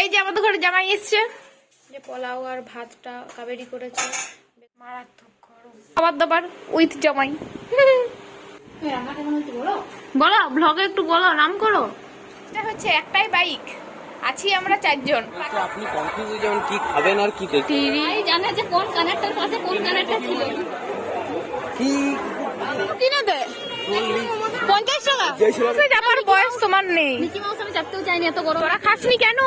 এই যে আমাদের ঘরে জামাই এসছে। যে পোলাও আর ভাতটা কাবেরি করেছে। মারাত্মক গরম। খাবার দাবার উইথ জামাই। বলো? ব্লগে একটু বলো নাম করো। এটা হচ্ছে একটাই বাইক আছি আমরা চারজন। আপনি কনফিউজ যেমন কি খাবেন আর কি দেখবেন? জানে যে কোন কানেরটার পাশে কোন কানেরটা ছিল। কি? কিনে দে। পঞ্চাশ টাকা? আমার বয়স তোমার নেই। মিকি মাউস আমি চাপতেও চাইনি এত গরম। তোরা খাসনি কেন?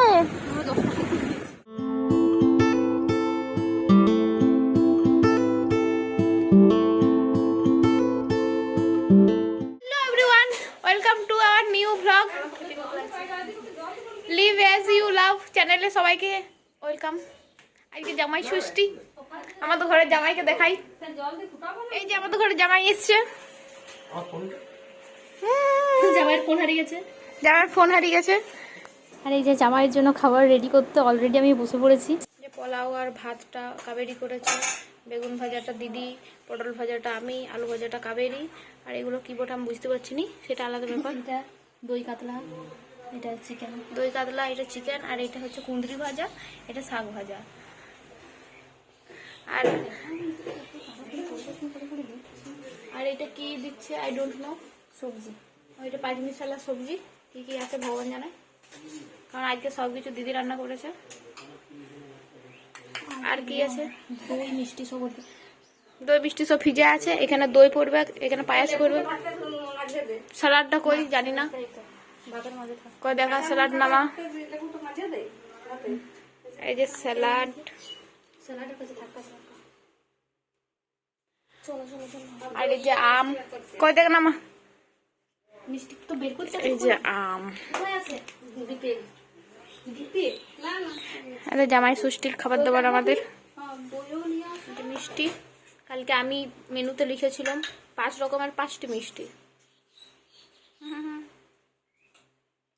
Hello everyone welcome to our new blog live as you love চ্যানেলে সবাইকে ওয়েলকাম আজকে জামাই ষষ্ঠী। আমাদের ঘরে জামাইকে দেখাই। এই যে আমাদের ঘরে জামাই এসছে। জামাইয়ের ফোন হারিয়ে গেছে। জামাইয়ের ফোন হারিয়ে গেছে। আর এই যে জামাইয়ের জন্য খাবার রেডি করতে অলরেডি আমি বসে পড়েছি। যে পোলাও আর ভাতটা কাবেরি করেছে বেগুন ভাজাটা দিদি পটল ভাজাটা আমি আলু ভাজাটা কাবেরি আর এগুলো কি বোটা আমি বুঝতে পারছি নি সেটা আলাদা ব্যাপার। এটা দই কাতলা এটা চিকেন দই কাতলা এটা চিকেন আর এটা হচ্ছে কুঁদরি ভাজা এটা শাক ভাজা। আর আর এটা কি দিচ্ছে? আই ডোন্ট নো সবজি। ওইটা পাঁচ মিনিট মিশালা সবজি কি কি আছে ভগবান জানে। কারণ আজকে সব কিছু দিদি রান্না করেছে। আর কি আছে? দই মিষ্টি সব দই মিষ্টি সব ভিজে আছে এখানে দই পড়বে এখানে পায়েস করবে স্যালাডটা কই জানি না। কই দেখা স্যালাড নামা। এই যে স্যালাড আর এই যে আম। কই দেখ নামা। মিষ্টি তো বের করতে এই যে আম। কোথায় আছে? দিতে দিতে না না আর জামাই ষষ্ঠীর খাবার দাবার আমাদের। হ্যাঁ, মিষ্টি। কালকে আমি মেনুতে লিখেছিলাম পাঁচ রকমের পাঁচটি মিষ্টি।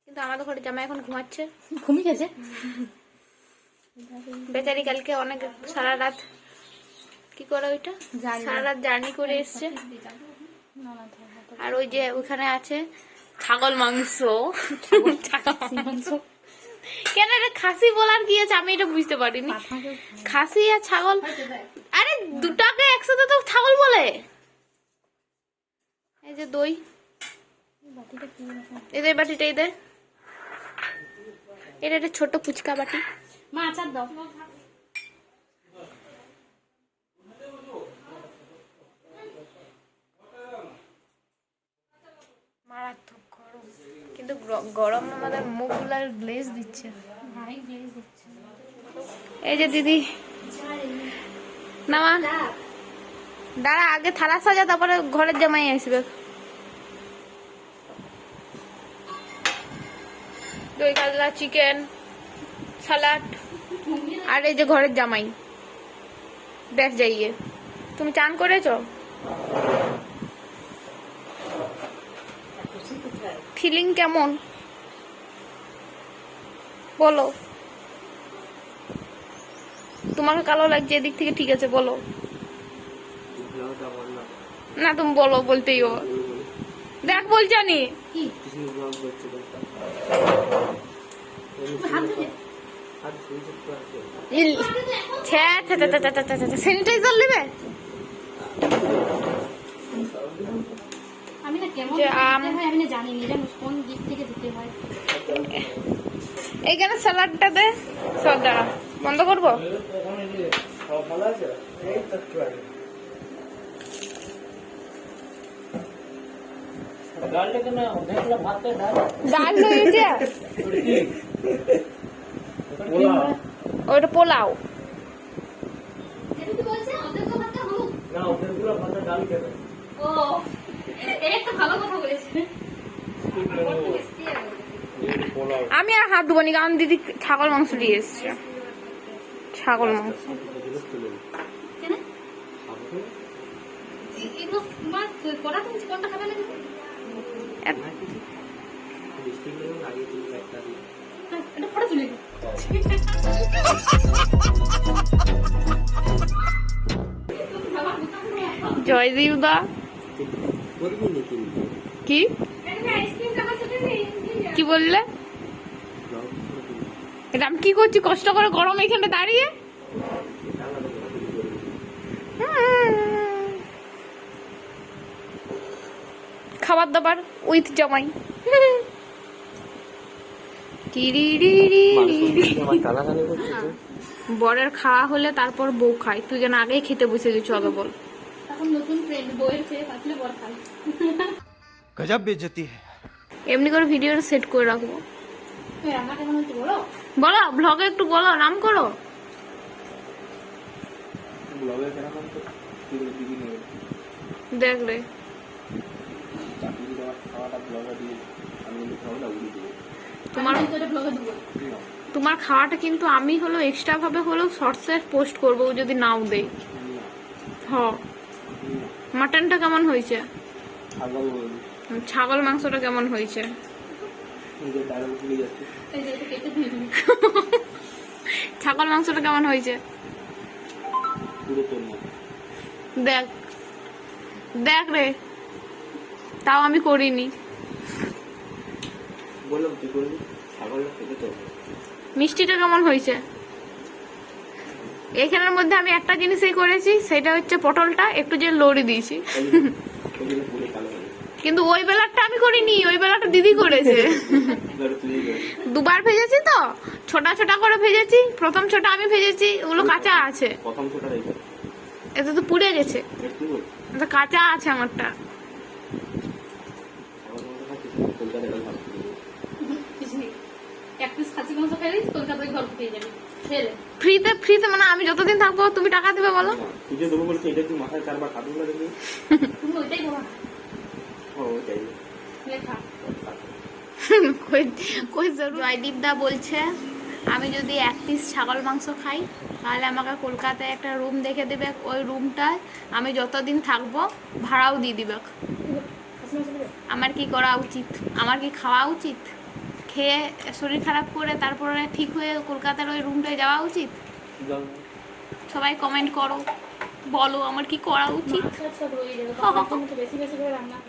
কিন্তু আমাদের ঘরে জামাই এখন ঘুমাচ্ছে। ঘুমিয়ে গেছে? বেচারি কালকে অনেক সারা রাত কি করে ওইটা? সারা রাত জার্নি করে এসছে। আর ওই যে ওখানে আছে ছাগল মাংস। মাংস। কেন এটা খাসি বলার কি আছে? আমি এটা বুঝতে পারিনি। খাসি আর ছাগল আরে দুটাকে একসাথে তো ছাগল বলে। এই যে দই। যে বাটিটা এই দে। এটা একটা ছোট ফুচকা বাটি। মা আচার দাও মারাত্মক গরম কিন্তু গ্র- গরম আমাদের মুখগুলো গ্লেজ দিচ্ছে। গ্লেজ দিচ্ছে। এই যে দিদি। নামা। দাঁড়া আগে থালা সাজা তারপরে ঘরের জামাই আসবে। দই কাতলা চিকেন সালাড আর এই যে ঘরের জামাই। ব্যাস যাইয়ে। তুমি চান করেছ? ফিলিং কেমন? বলো। তোমাকে কালো লাগছে এদিক থেকে ঠিক আছে বলো। না তুমি বলো বলতেই ও দেখ বলছো আছে স্যানিটাইজার নেবে? আমি না কেমন যে আম- হয় আমি না জানি না এটা কোন দিক থেকে দিতে হয়। এইখানে স্যালাডটা দে। সব দাঁড়া বন্ধ করব? ডাল ডাল ওটা পোলাও। না ওদেরগুলো ভাতটা ডাল খেতে। ও। আমি আর হাত ধুবো নি কারণ দিদি ছাগল মাংস দিয়ে এসছে। ছাগল মাংস। জয়দীপ দা কি? কি বললে? এটা আমি কি করছি কষ্ট করে গরম এখানে দাঁড়িয়ে? খাবার দাবার উইথ জামাই। বরের খাওয়া হলে তারপর বউ খায়। তুই যেন আগেই খেতে বসে গেছো আগে বল। এখন নতুন ট্রেন্ড বইয়ের চেয়ে থাকলে গজব বেজতি এমনি করে ভিডিওটা সেট করে রাখব। বলো ব্লগে একটু বলো নাম করো। দেখ রে। তোমার তোমার খাওয়াটা কিন্তু আমি হলো এক্সট্রা ভাবে হলো শর্টসে পোস্ট করব যদি নাও দেয়। হ্যাঁ মাটনটা কেমন হয়েছে? ছাগল মাংসটা কেমন হয়েছে? ছাগল মাংসটা কেমন হয়েছে? দেখ। দেখ রে। তাও আমি করিনি। মিষ্টিটা কেমন হয়েছে? এখানের মধ্যে আমি একটা জিনিসই করেছি, সেটা হচ্ছে পটলটা, একটু যে লড়ি দিয়েছি। কিন্তু ওই বেলাটা আমি করিনি, ওই বেলাটা দিদি করেছে। দুবার ভেজেছি তো, ছোটা ছোটা করে ভেজেছি, প্রথম ছোটা আমি ভেজেছি, ওগুলো কাঁচা আছে। এতে তো পুড়ে গেছে। কাঁচা আছে আমারটা। কলকাতায় ঘর পেয়ে যাবে। ফ্রিতে? ফ্রিতে মানে আমি যতদিন থাকব তুমি টাকা দেবে বলো। তুই যে দেবো বলছি এটা তুই মাথায় চারবার খাবি বলে দেখবি? তুমি ওইটাই করো ও ওইটাই। লেখা। জয়দীপ দা বলছে আমি যদি এক পিস ছাগল মাংস খাই তাহলে আমাকে কলকাতায় একটা রুম দেখে দেবে। ওই রুমটায় আমি যতদিন থাকব ভাড়াও দিয়ে দিবে। খাসি মাংস দেবে আমার কি করা উচিত? আমার কি খাওয়া উচিত? খেয়ে শরীর খারাপ করে তারপরে ঠিক হয়ে কলকাতার ওই রুমটায় যাওয়া উচিত? সবাই কমেন্ট করো। বলো আমার কি করা উচিত?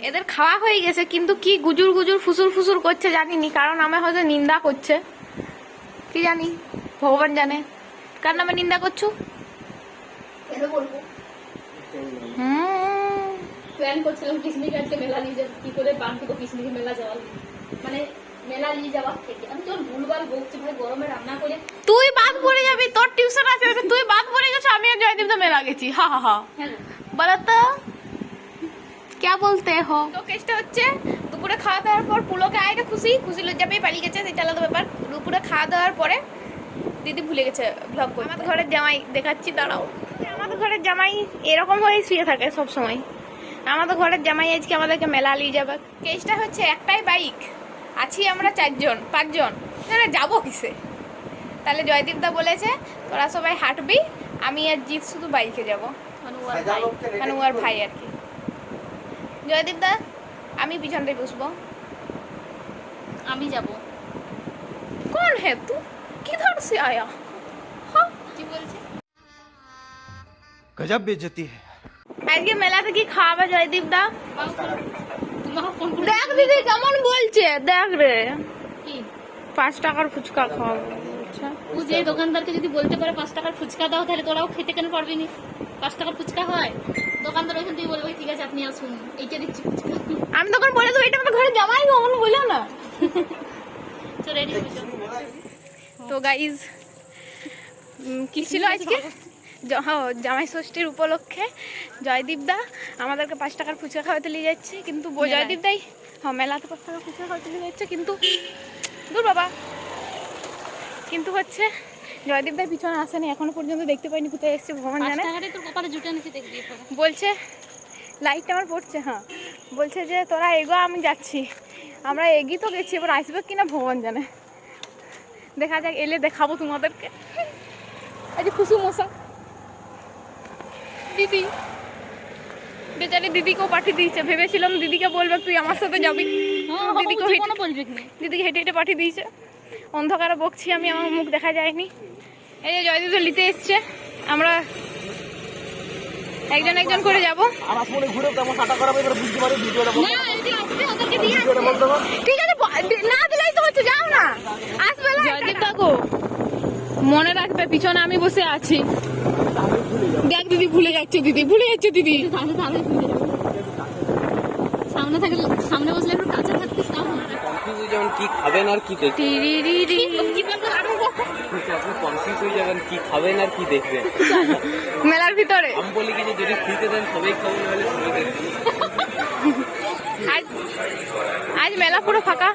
এদের খাওয়া হয়ে গেছে কিন্তু কি গুজুর গুজুর ফুসুর ফুসুর করছে জানিনি কারণ আমার হয়তো নিন্দা করছে। কি জানি ভগবান জানে। কার নামে নিন্দা করছ? প্ল্যান করছিলাম আজকে মেলা নিয়ে কি করে মেলা যাওয়া মানে মেলা নিয়ে যাওয়ার থেকে আমি তোর ভুলভাল বকছি ভাই গরমে রান্না করে তুই বাদ পড়ে যাবি তোর টিউশন আছে ওটা তুই বাদ পড়ে গেছো আমি আর জয়দীপ তো মেলা গেছি হা হা হা হ্যাঁ বলো তো क्या बोलते हो তো কেসটা হচ্ছে দুপুরে খাওয়া দাওয়ার পর পুলোকে আয়টা খুশি খুশি লজ্জা পেয়ে পালিয়ে গেছে সেটা আলাদা ব্যাপার দুপুরে খাওয়া দাওয়ার পরে দিদি ভুলে গেছে ব্লগ করে আমাদের ঘরের জামাই দেখাচ্ছি দাঁড়াও আমাদের ঘরের জামাই এরকম হয়ে শুয়ে থাকে সব সময় আমাদের ঘরের জামাই আজকে আমাদেরকে মেলা নিয়ে যাবে কেসটা হচ্ছে একটাই বাইক আছি আমরা চারজন পাঁচজন। তাহলে যাব কিসে? তাহলে জয়দীপদা বলেছে তোরা সবাই হাঁটবি আমি আর জিৎ শুধু বাইকে যাব। মানে ওর ভাই। আর কি। জয়দীপদা আমি পিছনটায় বসব আমি যাব। কোন হে তু? কি ধরছে আয়া? কি বলছে? গজব বেজতি আজকে মেলাতে কি খাওয়াবে জয়দীপ দা? দেখ দিদি কেমন বলছে দেখ রে। পাঁচ টাকার ফুচকা খাওয়াবো আচ্ছা। ও যে দোকানদারকে যদি বলতে পারে পাঁচ টাকার ফুচকা দাও তাহলে তোরাও খেতে কেন পারবি নি? পাঁচ টাকার ফুচকা হয়? দোকানদার ওইখান থেকে বলবে ঠিক আছে আপনি আসুন। এইটা দিচ্ছি ফুচকা। আমি তখন বলে দেবো এটা আমাদের ঘরে জামাই কখন বলো না? তো গাইজ কি ছিল আজকে? জামাই ষষ্ঠীর উপলক্ষে জয়দীপ দা আমাদেরকে পাঁচ টাকার ফুচকা খাওয়াতে নিয়ে যাচ্ছে কিন্তু ব- জয়দীপ দাই হ্যাঁ মেলাতে পাঁচ টাকার ফুচকা খাওয়াতে নিয়ে যাচ্ছে কিন্তু দূর বাবা। কিন্তু হচ্ছে জয়দীপ দাই পিছনে আসেনি এখনও পর্যন্ত দেখতে পাইনি কোথায় এসছে ভগবান জানে। বলছে লাইটটা আমার পড়ছে হ্যাঁ। বলছে যে তোরা এগো আমি যাচ্ছি। আমরা এগিয়ে তো গেছি এবার আসবে কিনা ভগবান জানে। দেখা যাক এলে দেখাবো তোমাদেরকে। এই যে খুশু মশা। দিদি। বেচারি দিদিকেও পাঠিয়ে দিয়েছে। ভেবেছিলাম দিদিকে বলবে তুই আমার সাথে যাবি। দিদিকে বলবে দিদিকে হেঁটে হেঁটে পাঠিয়ে দিয়েছে। অন্ধকারে বকছি আমি আমার মুখ দেখা যায়নি। এই যে জয়দীপ তো নিতে এসছে। আমরা একজন একজন করে যাব। ঠিক আছে না দিলেই তো হচ্ছে যাও না। আসবে জয়দীপ মনে রাখবে পিছনে আমি বসে আছি। দেখ দিদি ভুলে যাচ্ছে দিদি ভুলে যাচ্ছে দিদি। সামনে থাকলে সামনে বসলে একটু কাছে থাকতিস। কনফিউজ যেমন কি খাবেন আর কি দেখবেন। কি কি খাবেন আর কি দেখবেন। মেলার ভিতরে। আমি বলি কি যে যদি ফ্রিতে দেন সবাই খাবেন নাহলে সবাই দেখবেন আজ আজ মেলা পুরো ফাঁকা।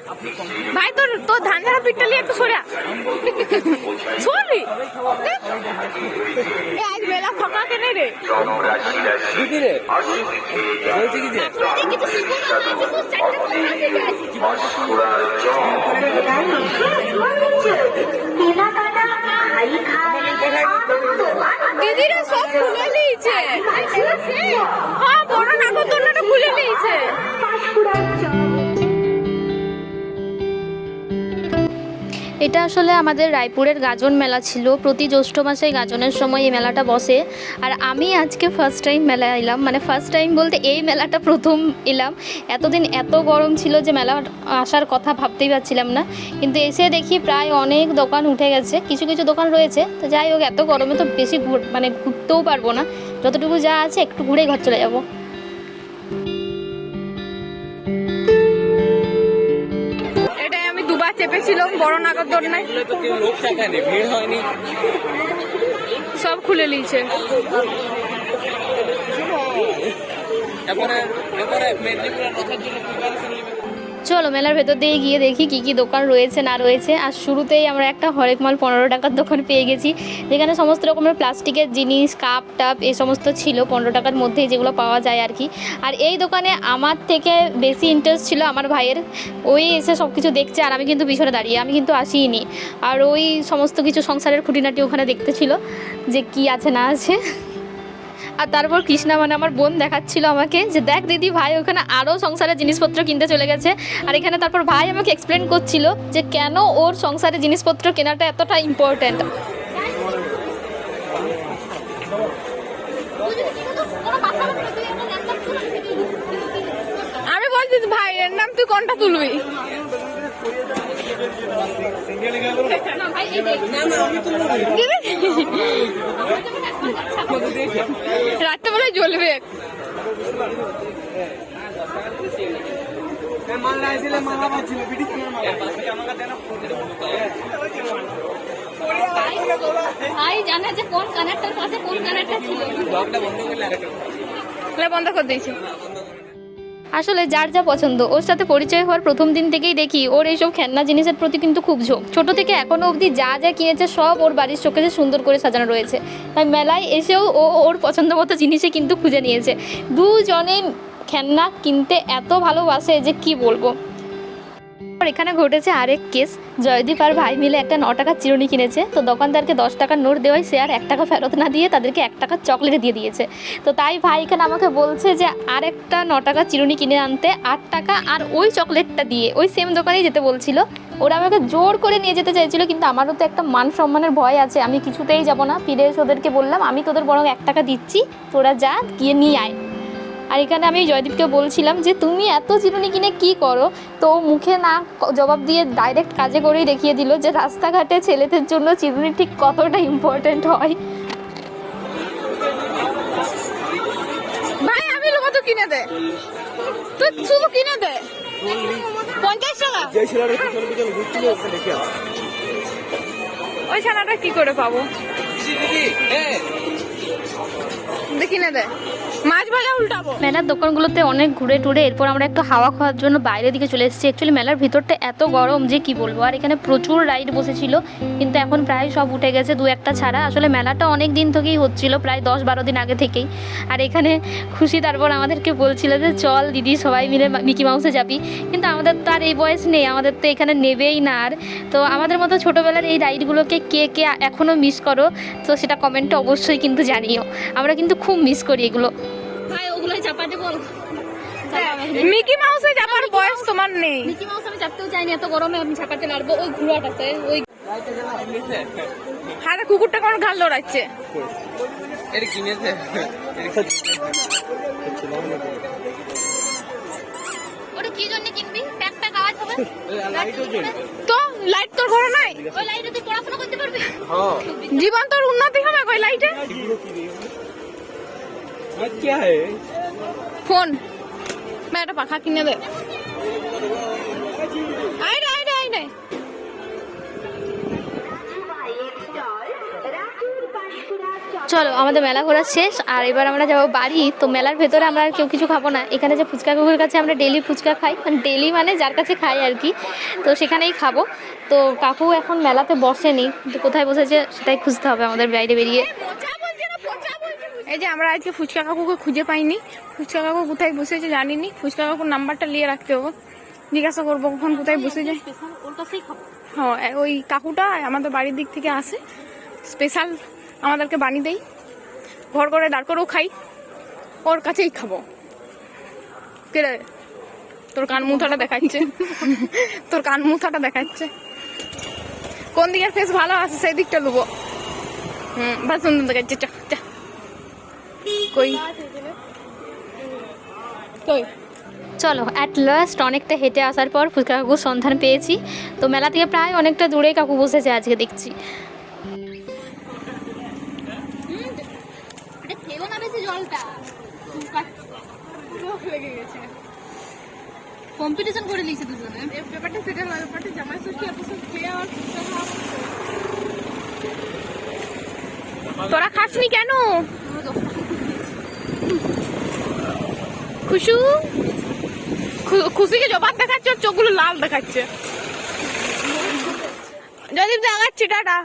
ভাই তোর তোর ধান ঝাড়া পিঠটা নিয়ে একটু সরে এ, আজ মেলা ফাঁকা কেন রে? দিদি রে বলছি কি সব খুলে নিয়েছে হ্যাঁ বড় নাগরদোলনাটা খুলে নিয়েছে এটা আসলে আমাদের রায়পুরের গাজন মেলা ছিল। প্রতি জ্যৈষ্ঠ মাসে গাজনের সময় এই মেলাটা বসে। আর আমি আজকে ফার্স্ট টাইম মেলা এলাম। মানে ফার্স্ট টাইম বলতে এই মেলাটা প্রথম এলাম। এতদিন এত গরম ছিল যে মেলা আসার কথা ভাবতেই পারছিলাম না। কিন্তু এসে দেখি প্রায় অনেক দোকান উঠে গেছে। কিছু কিছু দোকান রয়েছে। তো যাই হোক, এত গরমে তো বেশি ঘুর- মানে ঘুরতেও পারব না। যতটুকু যা আছে একটু ঘুরেই ঘর চলে যাব। চেপেছিলাম বড় নাগরদোলনায় সব খুলে নিয়েছে। তারপরে মেদিনীপুরের রথের জন্য চলো মেলার ভেতর দিয়ে গিয়ে দেখি কি কি দোকান রয়েছে, না রয়েছে। আর শুরুতেই আমরা একটা হরেক মাল পনেরো টাকার দোকান পেয়ে গেছি। যেখানে সমস্ত রকমের প্লাস্টিকের জিনিস, কাপ, টাপ এই সমস্ত ছিল পনেরো টাকার মধ্যেই যেগুলো পাওয়া যায় আর কি। আর এই দোকানে আমার থেকে বেশি ইন্টারেস্ট ছিল আমার ভাইয়ের। ওই এসে সব কিছু দেখছে আর আমি কিন্তু পিছনে দাঁড়িয়ে, আমি কিন্তু আসিনি। আর ওই সমস্ত কিছু সংসারের খুঁটিনাটি ওখানে দেখতে ছিল যে কি আছে, না আছে। আর তারপর কৃষ্ণা মানে আমার বোন দেখাচ্ছিল আমাকে যে দেখ দিদি ভাই ওখানে আরও সংসারের জিনিসপত্র কিনতে চলে গেছে। আর এখানে তারপর ভাই আমাকে এক্সপ্লেন করছিল যে কেন ওর সংসারের জিনিসপত্র কেনাটা এতটা ইম্পর্ট্যান্ট আমি বলছি ভাই এর নাম তুই কোনটা তুলবি? না ভাই এই দেখ। রাত্রেবেলা জ্বলবে। ভাই জানে যে কোন পাশে কোন ছিল? বন্ধ করে দিয়েছি। আসলে যার যা পছন্দ, ওর সাথে পরিচয় হওয়ার প্রথম দিন থেকেই দেখি ওর এইসব খেলনা জিনিসের প্রতি কিন্তু খুব ঝোঁক। ছোট থেকে এখনও অবধি যা যা কিনেছে সব ওর বাড়ির চোখে যে সুন্দর করে সাজানো রয়েছে। তাই মেলায় এসেও ও ওর পছন্দ মতো জিনিসে কিন্তু খুঁজে নিয়েছে। দুজনে খেলনা কিনতে এত ভালোবাসে যে কি বলব? এখানে ঘটেছে আরেক কেস। জয়দীপ আর ভাই মিলে একটা ন টাকার চিরুনি কিনেছে। তো দোকানদারকে দশ টাকার নোট দেওয়ায় সে আর এক টাকা ফেরত না দিয়ে তাদেরকে এক টাকার চকলেট দিয়ে দিয়েছে। তো তাই ভাই এখানে আমাকে বলছে যে আরেকটা ন টাকার চিরুনি কিনে আনতে আট টাকা আর ওই চকলেটটা দিয়ে। ওই সেম দোকানেই যেতে বলছিল। ওরা আমাকে জোর করে নিয়ে যেতে চাইছিল, কিন্তু আমারও তো একটা মান সম্মানের ভয় আছে। আমি কিছুতেই যাব না। ফিরে এসে ওদেরকে বললাম, আমি তোদের বরং এক টাকা দিচ্ছি। তোরা যা, গিয়ে নিয়ে আয়। আর এখানে আমি জয়দীপকে বলছিলাম যে তুমি এত চিরুনি কিনে কি করো? তো মুখে না জবাব দিয়ে ডাইরেক্ট কাজে করেই দেখিয়ে দিল যে রাস্তাঘাটে ছেলেদের জন্য চিরুনি ঠিক কতটা ইম্পর্ট্যান্ট হয়। ভাই আমি লোক কিনে দে। তুই শুধু কিনে দে। পঞ্চাশ টাকা। যে ছেলেটা পিছনে পিছনে ঘুরছিল ওকে দেখে আস। ওই ছানাটা কি করে পাবো? দিদি দিদি হ্যাঁ দে কিনে দে। মাছ মেলার দোকানগুলোতে অনেক ঘুরে টুরে, এরপর আমরা একটু হাওয়া খাওয়ার জন্য বাইরের দিকে চলে এসেছি। অ্যাকচুয়ালি মেলার ভিতরটা এত গরম যে কি বলব, আর এখানে প্রচুর রাইড বসেছিল, কিন্তু এখন প্রায় সব উঠে গেছে দু একটা ছাড়া। আসলে মেলাটা অনেক দিন থেকেই হচ্ছিল, প্রায় দশ বারো দিন আগে থেকেই। আর এখানে খুশি তারপর আমাদেরকে বলছিল যে, চল দিদি, সবাই মিলে মিকি মাউসে যাবি। কিন্তু আমাদের তো আর এই বয়স নেই, আমাদের তো এখানে নেবেই না আর। তো আমাদের মতো ছোটোবেলার এই রাইডগুলোকে কে কে এখনও মিস করো, তো সেটা কমেন্টে অবশ্যই কিন্তু জানিও। আমরা কিন্তু খুব মিস করি এগুলো। চাপাতে বল। মিকি মাউসে যাবার বয়স তোমার নেই। মিকি মাউস আমি চাপতেও চাইনি এত গরমে আমি চাপাতে লাগবো ওই ঘোড়াটাতে ওই কিনেছে কুকুরটা কেমন ঘাল দৌড়াচ্ছে। এটা কিনেছে। ওটা কি জন্য কিনবি? প্যাক প্যাক আওয়াজ হবে। তো লাইট তোর ঘরে নাই? ওই লাইটে তুই পড়াশোনা করতে পারবি? জীবন তোর উন্নতি হবে ওই লাইটে क्या है ফোন মা একটা পাখা কিনে দে আই রে আই রে আই রে চলো আমাদের মেলা ঘোরা শেষ আর এবার আমরা যাবো বাড়ি তো মেলার ভেতরে আমরা আর কেউ কিছু খাবো না এখানে যে ফুচকা কাকুর কাছে আমরা ডেলি ফুচকা খাই মানে ডেলি মানে যার কাছে খাই আর কি তো সেখানেই খাবো তো কাকু এখন মেলাতে বসেনি তো কোথায় বসেছে সেটাই খুঁজতে হবে আমাদের বাইরে বেরিয়ে এই যে আমরা আজকে ফুচকা কাকুকে খুঁজে পাইনি। ফুচকা কাকু কোথায় বসেছে জানিনি। ফুচকা কাকুর নাম্বারটা নিয়ে রাখতে হবে। জিজ্ঞাসা করব কখন কোথায় বসেছে। হ্যাঁ ওই কাকুটা আমাদের বাড়ির দিক থেকে আসে। স্পেশাল আমাদেরকে বানিয়ে দেয় ঘর করে দাঁড় করেও খাই। ওর কাছেই খাব। কেরে তোর কান মুথাটা দেখাচ্ছে। তোর কান মুথাটা দেখাচ্ছে। কোন দিকের ফেস ভালো আছে, সেই দিকটা নেব হুম বা সুন্দর দেখাচ্ছে। চা চা। কই? কই? চলো অ্যাট লাস্ট অনেকটা হেঁটে আসার পর ফুচকা কাকুর সন্ধান পেয়েছি। তো মেলা থেকে প্রায় অনেকটা দূরে কাকু বসেছে আজকে দেখছি। এটা খেয়েও না কম্পিটিশন করে নিয়েছে দুজনে। ব্যাপারটা সেটা নয় ব্যাপারটা জামাই ষষ্ঠী এত সব খেয়ে আর তোরা খাসনি কেন? খুশু? খুশিকে জবাব দেখাচ্ছে ওর চোখগুলো লাল দেখাচ্ছে। যদি দেখাচ্ছি টাটা।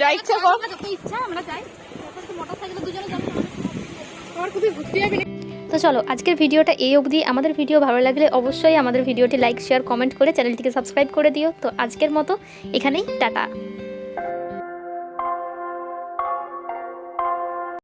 যা ইচ্ছা কর। ইচ্ছা আমরা যাই। মোটর দুজনে যাব। তোমার কোথায় ঘুরতে যাবি তো চলো আজকের ভিডিওটা এই অবধি। আমাদের ভিডিও ভালো লাগলে অবশ্যই আমাদের ভিডিওটি লাইক শেয়ার কমেন্ট করে চ্যানেলটিকে সাবস্ক্রাইব করে দিও। তো আজকের মতো এখানেই টাটা।